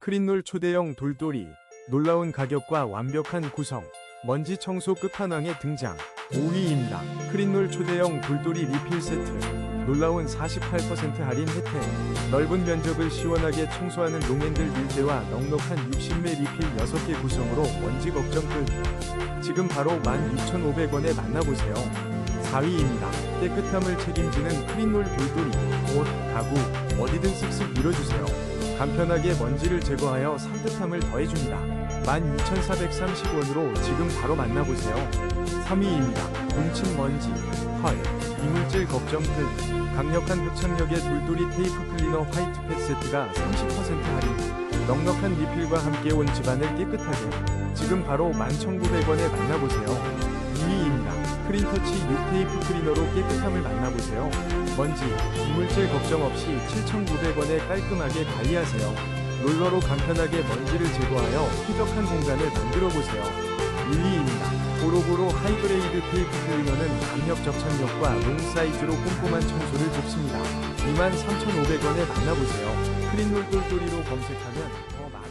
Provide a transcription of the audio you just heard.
크린롤 초대형 돌돌이 놀라운 가격과 완벽한 구성 먼지 청소 끝판왕의 등장. 5위입니다. 크린롤 초대형 돌돌이 리필 세트. 놀라운 48% 할인 혜택. 넓은 면적을 시원하게 청소하는 농핸들 밀대와 넉넉한 60매 리필 6개 구성으로 먼지 걱정 끝. 지금 바로 16,500원에 만나보세요. 4위입니다. 깨끗함을 책임지는 크린롤 돌돌이. 옷, 가구. 어디든 쓱쓱 밀어주세요 간편하게 먼지를 제거하여 산뜻함을 더해줍니다. 12,430원으로 지금 바로 만나보세요. 3위입니다. 뭉친 먼지, 털, 이물질 걱정 끝 강력한 흡착력의 돌돌이 테이프 클리너 화이트팩 세트가 30% 할인. 넉넉한 리필과 함께 온 집안을 깨끗하게. 지금 바로 11,900원에 만나보세요. 2위입니다. 크린터치 6테이프 클리너로 깨끗함을 만나보세요 먼지, 이물질 걱정 없이 7,900원에 깔끔하게 관리하세요 롤러로 간편하게 먼지를 제거하여 쾌적한 공간을 만들어보세요 1위입니다. 고로고로 하이그레이드 테이프 클리너는 강력 접착력과 롱 사이즈로 꼼꼼한 청소를 돕습니다. 23,500원에 만나보세요. 크린롤 똘똘이로 검색하면 더 많은